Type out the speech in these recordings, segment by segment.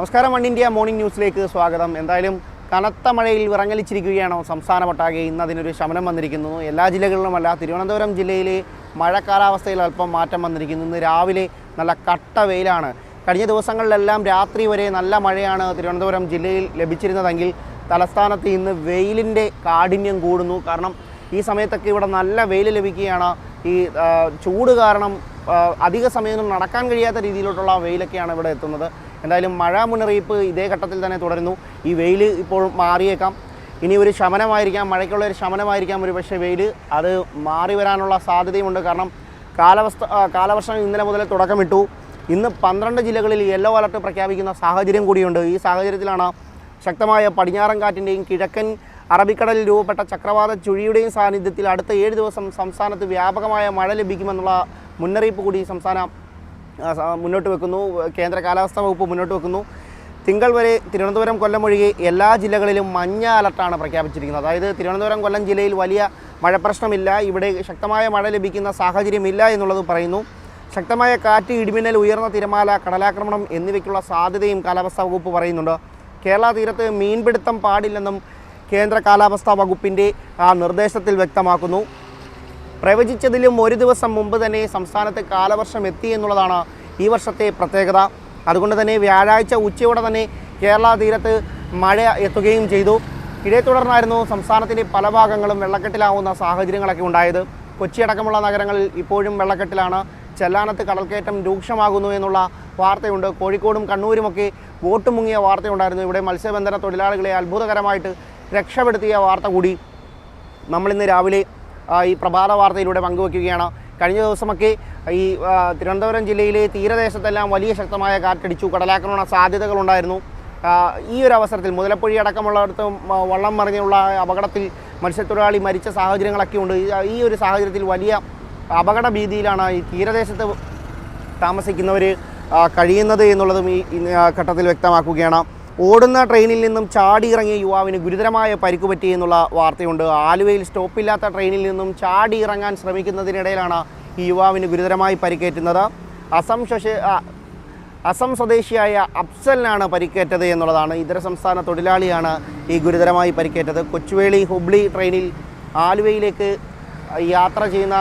നമസ്കാരം one India morning ന്യൂസിലേക്ക് സ്വാഗതം. എന്തായാലും കനത്ത മഴയിൽ വിറങ്ങലിച്ചിരിക്കുകയാണ് സംസ്ഥാനമൊട്ടാകെ ഇന്ന് അതിനൊരു ശമനം വന്നിരിക്കുന്നു. എല്ലാ ജില്ലകളിലുമല്ല തിരുവനന്തപുരം ജില്ലയിലെ മഴ കാലാവസ്ഥയിൽ അല്പം മാറ്റം വന്നിരിക്കുന്നു. ഇന്ന് രാവിലെ നല്ല കട്ട വെയിലാണ്. കഴിഞ്ഞ ദിവസങ്ങളിലെല്ലാം രാത്രി വരെ നല്ല മഴയാണ് തിരുവനന്തപുരം ജില്ലയിൽ ലഭിച്ചിരുന്നതെങ്കിൽ തലസ്ഥാനത്ത് ഇന്ന് വെയിലിന്റെ കാഠിന്യം കൂടുന്നു. കാരണം ഈ സമയത്തൊക്കെ ഇവിടെ നല്ല വെയിൽ ലഭിക്കുകയാണ്. ഈ ചൂട് കാരണം അധിക സമയമൊന്നും നടക്കാൻ കഴിയാത്ത രീതിയിലോട്ടുള്ള വെയിലൊക്കെയാണ് ഇവിടെ എത്തുന്നത്. എന്തായാലും മഴ മുന്നറിയിപ്പ് ഇതേ ഘട്ടത്തിൽ തന്നെ തുടരുന്നു. ഈ വെയിൽ ഇപ്പോൾ മാറിയേക്കാം. ഇനി ഒരു ശമനമായിരിക്കാം. മഴയ്ക്കുള്ള ഒരു ശമനമായിരിക്കാം ഒരു പക്ഷേ വെയിൽ അത് മാറി വരാനുള്ള സാധ്യതയുമുണ്ട്. കാരണം കാലാവസ്ഥ കാലവർഷം ഇന്നലെ മുതൽ തുടക്കമിട്ടു. ഇന്ന് പന്ത്രണ്ട് ജില്ലകളിൽ യെല്ലോ അലർട്ട് പ്രഖ്യാപിക്കുന്ന സാഹചര്യം കൂടിയുണ്ട്. ഈ സാഹചര്യത്തിലാണ് ശക്തമായ പടിഞ്ഞാറൻ കാറ്റിന്റെയും കിഴക്കൻ അറബിക്കടലിൽ രൂപപ്പെട്ട ചക്രവാത ചുഴിയുടെയും സാന്നിധ്യത്തിൽ അടുത്ത ഏഴ് ദിവസം സംസ്ഥാനത്ത് വ്യാപകമായ മഴ ലഭിക്കുമെന്നുള്ള മുന്നറിയിപ്പ് കൂടി സംസ്ഥാന മുന്നോട്ട് വെക്കുന്നു. കേന്ദ്ര കാലാവസ്ഥാ വകുപ്പ് മുന്നോട്ട് വെക്കുന്നു. തിങ്കൾ വരെ തിരുവനന്തപുരം കൊല്ലം ഒഴികെ എല്ലാ ജില്ലകളിലും മഞ്ഞ അലർട്ടാണ് പ്രഖ്യാപിച്ചിരിക്കുന്നത്. അതായത് തിരുവനന്തപുരം കൊല്ലം ജില്ലയിൽ വലിയ മഴ പ്രശ്നമില്ല ഇവിടെ ശക്തമായ മഴ ലഭിക്കുന്ന സാഹചര്യമില്ല എന്നുള്ളത് പറയുന്നു. ശക്തമായ കാറ്റ് ഇടിമിന്നൽ ഉയർന്ന തിരമാല കടലാക്രമണം എന്നിവയ്ക്കുള്ള സാധ്യതയും കാലാവസ്ഥാ വകുപ്പ് പറയുന്നുണ്ട്. കേരള തീരത്ത് മീൻപിടുത്തം പാടില്ലെന്നും കേന്ദ്ര കാലാവസ്ഥാ വകുപ്പിന്റെ ആ നിർദ്ദേശത്തിൽ വ്യക്തമാക്കുന്നു. പ്രവചിച്ചതിലും ഒരു ദിവസം മുമ്പ് തന്നെ സംസ്ഥാനത്ത് കാലവർഷം എത്തി എന്നുള്ളതാണ് ഈ വർഷത്തെ പ്രത്യേകത. അതുകൊണ്ട് തന്നെ വ്യാഴാഴ്ച ഉച്ചയോടെ തന്നെ കേരള തീരത്ത് മഴ എത്തുകയും ചെയ്തു. ഇതേ തുടർന്നായിരുന്നു സംസ്ഥാനത്തിന്റെ പല ഭാഗങ്ങളും വെള്ളക്കെട്ടിലാവുന്ന സാഹചര്യങ്ങളൊക്കെ ഉണ്ടായത്. കൊച്ചി അടക്കമുള്ള നഗരങ്ങളിൽ ഇപ്പോഴും വെള്ളക്കെട്ടിലാണ്. ചെല്ലാനത്ത് കടൽക്കയറ്റം രൂക്ഷമാകുന്നു എന്നുള്ള വാർത്തയുണ്ട്. കോഴിക്കോടും കണ്ണൂരുമൊക്കെ വോട്ട് മുങ്ങിയ വാർത്തയുണ്ടായിരുന്നു. ഇവിടെ മത്സ്യബന്ധന തൊഴിലാളികളെ അത്ഭുതകരമായിട്ട് രക്ഷപ്പെടുത്തിയ വാർത്ത കൂടി. നമ്മളിന്ന് രാവിലെ ഈ പ്രഭാത വാർത്തയിലൂടെ പങ്കുവയ്ക്കുകയാണ് കഴിഞ്ഞ ദിവസമൊക്കെ ഈ തിരുവനന്തപുരം ജില്ലയിലെ തീരദേശത്തെല്ലാം വലിയ ശക്തമായ കാറ്റടിച്ചു. കടലാക്രമണ സാധ്യതകളുണ്ടായിരുന്നു. ഈ ഒരു അവസരത്തിൽ മുതലപ്പൊഴി അടക്കമുള്ളിടത്ത് വള്ളം മറിഞ്ഞുള്ള അപകടത്തിൽ മത്സ്യത്തൊഴിലാളി മരിച്ച സാഹചര്യങ്ങളൊക്കെ ഉണ്ട്. ഈ- ഒരു സാഹചര്യത്തിൽ വലിയ അപകട ഭീതിയിലാണ് ഈ തീരദേശത്ത് താമസിക്കുന്നവർ കഴിയുന്നത് എന്നുള്ളതും ഈ, ഘട്ടത്തിൽ വ്യക്തമാക്കുകയാണ്. ഓടുന്ന ട്രെയിനിൽ നിന്നും ചാടിയിറങ്ങിയ യുവാവിന് ഗുരുതരമായ പരിക്ക് പറ്റി എന്നുള്ള വാർത്തയുണ്ട്. ആലുവയിൽ സ്റ്റോപ്പില്ലാത്ത ട്രെയിനിൽ നിന്നും ചാടി ഇറങ്ങാൻ ശ്രമിക്കുന്നതിനിടയിലാണ് ഈ യുവാവിന് ഗുരുതരമായി പരിക്കേറ്റുന്നത്. അസം അസം സ്വദേശിയായ അഫ്സലിനാണ് പരിക്കേറ്റത് എന്നുള്ളതാണ്. ഇതര സംസ്ഥാന തൊഴിലാളിയാണ് ഈ ഗുരുതരമായി പരിക്കേറ്റത്. കൊച്ചുവേളി ഹുബ്ലി ട്രെയിനിൽ ആലുവയിലേക്ക് യാത്ര ചെയ്യുന്ന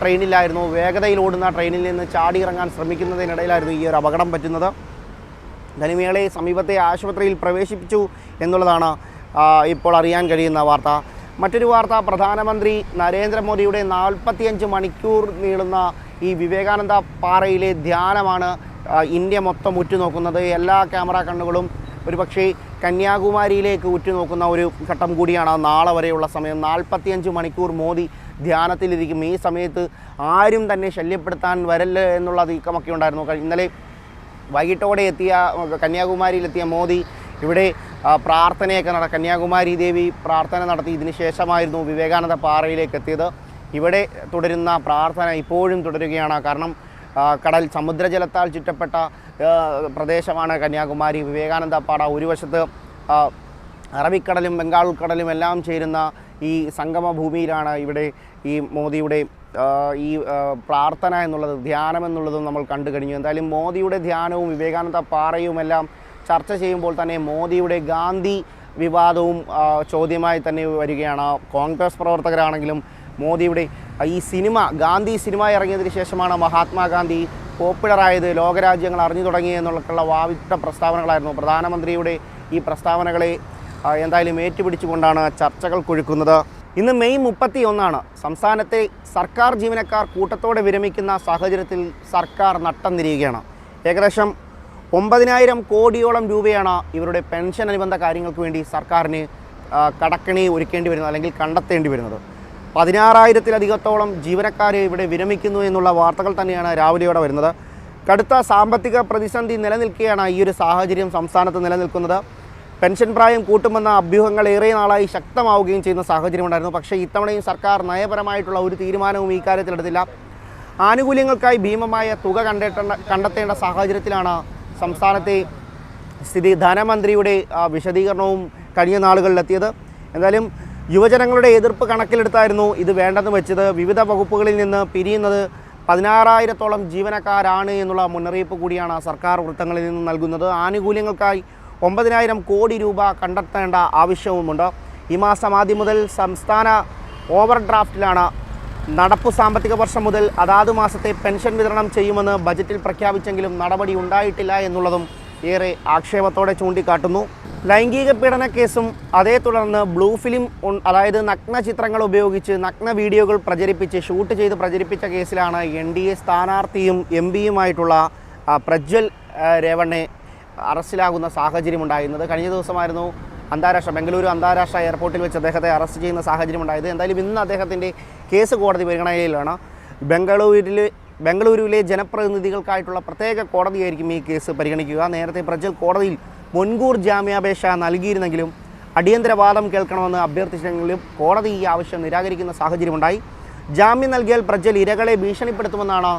ട്രെയിനിലായിരുന്നു വേഗതയിൽ ഓടുന്ന ട്രെയിനിൽ നിന്ന് ചാടി ഇറങ്ങാൻ ശ്രമിക്കുന്നതിനിടയിലായിരുന്നു ഈ ഒരു അപകടം പറ്റുന്നത്. ധനിമേളെ സമീപത്തെ ആശുപത്രിയിൽ പ്രവേശിപ്പിച്ചു എന്നുള്ളതാണ് ഇപ്പോൾ അറിയാൻ കഴിയുന്ന വാർത്ത. മറ്റൊരു വാർത്ത പ്രധാനമന്ത്രി നരേന്ദ്രമോദിയുടെ നാൽപ്പത്തിയഞ്ച് മണിക്കൂർ നീളുന്ന ഈ വിവേകാനന്ദ പാറയിലെ ധ്യാനമാണ് ഇന്ത്യ മൊത്തം ഉറ്റുനോക്കുന്നത്. എല്ലാ ക്യാമറ കണ്ണുകളും ഒരുപക്ഷേ കന്യാകുമാരിയിലേക്ക് ഉറ്റുനോക്കുന്ന ഒരു ഘട്ടം കൂടിയാണ് നാളെ വരെയുള്ള സമയം. നാൽപ്പത്തിയഞ്ച് മണിക്കൂർ മോദി ധ്യാനത്തിലിരിക്കും. ഈ സമയത്ത് ആരും തന്നെ ശല്യപ്പെടുത്താൻ വരല്ല എന്നുള്ള നീക്കമൊക്കെ ഉണ്ടായിരുന്നു. ഇന്നലെ വൈകിട്ടോടെ എത്തിയ കന്യാകുമാരിയിലെത്തിയ മോദി ഇവിടെ പ്രാർത്ഥനയൊക്കെ നട കന്യാകുമാരി ദേവി പ്രാർത്ഥന നടത്തി. ഇതിന് ശേഷമായിരുന്നു വിവേകാനന്ദ പാറയിലേക്ക് എത്തിയത് ഇവിടെ തുടരുന്ന പ്രാർത്ഥന ഇപ്പോഴും തുടരുകയാണ്. കാരണം കടൽ സമുദ്രജലത്താൽ ചുറ്റപ്പെട്ട പ്രദേശമാണ് കന്യാകുമാരി. വിവേകാനന്ദ പാറ ഒരു വശത്ത് അറബിക്കടലും ബംഗാൾ കടലും എല്ലാം ചേരുന്ന ഈ സംഗമ ഭൂമിയിലാണ് ഇവിടെ ഈ മോദിയുടെ ഈ പ്രാർത്ഥന എന്നുള്ളത് ധ്യാനം എന്നുള്ളതും നമ്മൾ കണ്ടു കഴിഞ്ഞു. എന്തായാലും മോദിയുടെ ധ്യാനവും വിവേകാനന്ദ പാറയുമെല്ലാം ചർച്ച ചെയ്യുമ്പോൾ തന്നെ മോദിയുടെ ഗാന്ധി വിവാദവും ചോദ്യമായി തന്നെ വരികയാണ്. കോൺഗ്രസ് പ്രവർത്തകരാണെങ്കിലും മോദിയുടെ ഈ സിനിമ ഗാന്ധി സിനിമ ഇറങ്ങിയതിന് ശേഷമാണ് മഹാത്മാഗാന്ധി പോപ്പുലറായത്. ലോകരാജ്യങ്ങൾ അറിഞ്ഞു തുടങ്ങി എന്നുള്ള വാവിട്ട പ്രസ്താവനകളായിരുന്നു. പ്രധാനമന്ത്രിയുടെ ഈ പ്രസ്താവനകളെ എന്തായാലും ഏറ്റുപിടിച്ചുകൊണ്ടാണ് ചർച്ചകൾ കൊഴുക്കുന്നത്. ഇന്ന് മെയ് മുപ്പത്തി ഒന്നാണ് സംസ്ഥാനത്തെ സർക്കാർ ജീവനക്കാർ കൂട്ടത്തോടെ വിരമിക്കുന്ന സാഹചര്യത്തിൽ സർക്കാർ നട്ടം തിരിയുകയാണ് ഏകദേശം ഒമ്പതിനായിരം കോടിയോളം രൂപയാണ് ഇവരുടെ പെൻഷൻ അനുബന്ധ കാര്യങ്ങൾക്ക് വേണ്ടി സർക്കാരിന് കടക്കണി ഒരുക്കേണ്ടി വരുന്നത് അല്ലെങ്കിൽ കണ്ടെത്തേണ്ടി വരുന്നത്. പതിനാറായിരത്തിലധികത്തോളം ജീവനക്കാർ ഇവിടെ വിരമിക്കുന്നു എന്നുള്ള വാർത്തകൾ തന്നെയാണ് രാവിലെയോടെ വരുന്നത്. കടുത്ത സാമ്പത്തിക പ്രതിസന്ധി നിലനിൽക്കുകയാണ് ഈ ഒരു സാഹചര്യം സംസ്ഥാനത്ത് നിലനിൽക്കുന്നത്. പെൻഷൻ പ്രായം കൂട്ടുമെന്ന അഭ്യൂഹങ്ങൾ ഏറെ നാളായി ശക്തമാവുകയും ചെയ്യുന്ന സാഹചര്യമുണ്ടായിരുന്നു പക്ഷേ ഇത്തവണയും സർക്കാർ നയപരമായിട്ടുള്ള ഒരു തീരുമാനവും ഈ കാര്യത്തിലെടുത്തില്ല ആനുകൂല്യങ്ങൾക്കായി ഭീമമായ തുക കണ്ടെത്തേണ്ട കണ്ടെത്തേണ്ട സാഹചര്യത്തിലാണ് സംസ്ഥാനത്തെ സ്ഥിതി. ധനമന്ത്രിയുടെ വിശദീകരണവും കഴിഞ്ഞ നാളുകളിലെത്തിയത്. എന്തായാലും യുവജനങ്ങളുടെ എതിർപ്പ് കണക്കിലെടുത്തായിരുന്നു ഇത് വേണ്ടെന്ന് വെച്ചത്. വിവിധ വകുപ്പുകളിൽ നിന്ന് പിരിയുന്നത് പതിനാറായിരത്തോളം ജീവനക്കാരാണ് എന്നുള്ള മുന്നറിയിപ്പ് കൂടിയാണ് സർക്കാർ വൃത്തങ്ങളിൽ നിന്ന് നൽകുന്നത്. ആനുകൂല്യങ്ങൾക്കായി ഒമ്പതിനായിരം കോടി രൂപ കണ്ടെത്തേണ്ട ആവശ്യവുമുണ്ട്. ഈ മാസം ആദ്യം മുതൽ സംസ്ഥാന ഓവർ ഡ്രാഫ്റ്റിലാണ് നടപ്പു സാമ്പത്തിക വർഷം മുതൽ അതാത് മാസത്തെ പെൻഷൻ വിതരണം ചെയ്യുമെന്ന് ബജറ്റിൽ പ്രഖ്യാപിച്ചെങ്കിലും നടപടി ഉണ്ടായിട്ടില്ല എന്നുള്ളതും ഏറെ ആക്ഷേപത്തോടെ ചൂണ്ടിക്കാട്ടുന്നു. ലൈംഗിക പീഡന കേസും അതേ തുടർന്ന് ബ്ലൂ ഫിലിം അതായത് നഗ്ന ചിത്രങ്ങൾ ഉപയോഗിച്ച് നഗ്ന വീഡിയോകൾ പ്രചരിപ്പിച്ച് ഷൂട്ട് ചെയ്ത് പ്രചരിപ്പിച്ച കേസിലാണ് എൻ ഡി എ സ്ഥാനാർത്ഥിയും എം പിയുമായിട്ടുള്ള പ്രജ്വൽ രേവണ്ണെ അറസ്റ്റിലാകുന്ന സാഹചര്യം ഉണ്ടായിരുന്നത് കഴിഞ്ഞ ദിവസമായിരുന്നു അന്താരാഷ്ട്ര ബംഗളൂരു അന്താരാഷ്ട്ര എയർപോർട്ടിൽ വെച്ച് അദ്ദേഹത്തെ അറസ്റ്റ് ചെയ്യുന്ന സാഹചര്യം ഉണ്ടായത് എന്തായാലും ഇന്ന് അദ്ദേഹത്തിന്റെ കേസ് കോടതി പരിഗണനയിലാണ്. ബംഗളൂരിൽ ബംഗളൂരുവിലെ ജനപ്രതിനിധികൾക്കായിട്ടുള്ള പ്രത്യേക കോടതിയായിരിക്കും ഈ കേസ് പരിഗണിക്കുക. നേരത്തെ പ്രജൽ കോടതിയിൽ മുൻകൂർ ജാമ്യാപേക്ഷ നൽകിയിരുന്നെങ്കിലും അടിയന്തരവാദം കേൾക്കണമെന്ന് അഭ്യർത്ഥിച്ചെങ്കിലും കോടതി ഈ ആവശ്യം നിരാകരിക്കുന്ന സാഹചര്യമുണ്ടായി. ജാമ്യം നൽകിയാൽ പ്രജൽ ഇരകളെ ഭീഷണിപ്പെടുത്തുമെന്നാണ്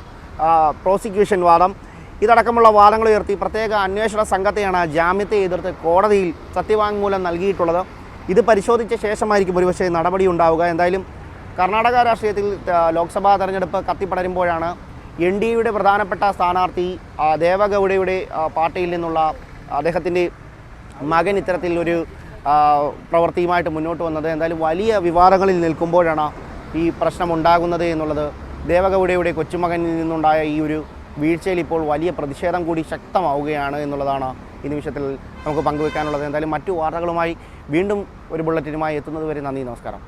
പ്രോസിക്യൂഷൻ വാദം. ഇതടക്കമുള്ള വാദങ്ങൾ ഉയർത്തി പ്രത്യേക അന്വേഷണ സംഘത്തെയാണ് ജാമ്യത്തെ എതിർത്ത് കോടതിയിൽ സത്യവാങ്മൂലം നൽകിയിട്ടുള്ളത്. ഇത് പരിശോധിച്ച ശേഷമായിരിക്കും ഒരുപക്ഷെ നടപടി ഉണ്ടാവുക. എന്തായാലും കർണാടക രാഷ്ട്രീയത്തിൽ ലോക്സഭാ തെരഞ്ഞെടുപ്പ് കത്തിപ്പടരുമ്പോഴാണ് എൻ ഡി എയുടെ പ്രധാനപ്പെട്ട സ്ഥാനാർത്ഥി ദേവഗൗഡയുടെ പാർട്ടിയിൽ നിന്നുള്ള അദ്ദേഹത്തിന്റെ മകൻ ആ, പ്രവൃത്തിയുമായിട്ട് മുന്നോട്ട് വന്നത്. എന്തായാലും വലിയ വിവാദങ്ങളിൽ നിൽക്കുമ്പോഴാണ് ഈ പ്രശ്നം ഉണ്ടാകുന്നത് എന്നുള്ളത് ദേവഗൗഡയുടെ കൊച്ചുമകനിൽ നിന്നുണ്ടായ ഈ ഒരു വീഴ്ചയിൽ ഇപ്പോൾ വലിയ പ്രതിഷേധം കൂടി ശക്തമാവുകയാണ് എന്നുള്ളതാണ് ഈ നിമിഷത്തിൽ നമുക്ക് പങ്കുവെക്കാനുള്ളത്. എന്തായാലും മറ്റു വാർത്തകളുമായി വീണ്ടും ഒരു ബുള്ളറ്റിനുമായി എത്തുന്നത് വരെ നന്ദി നമസ്കാരം.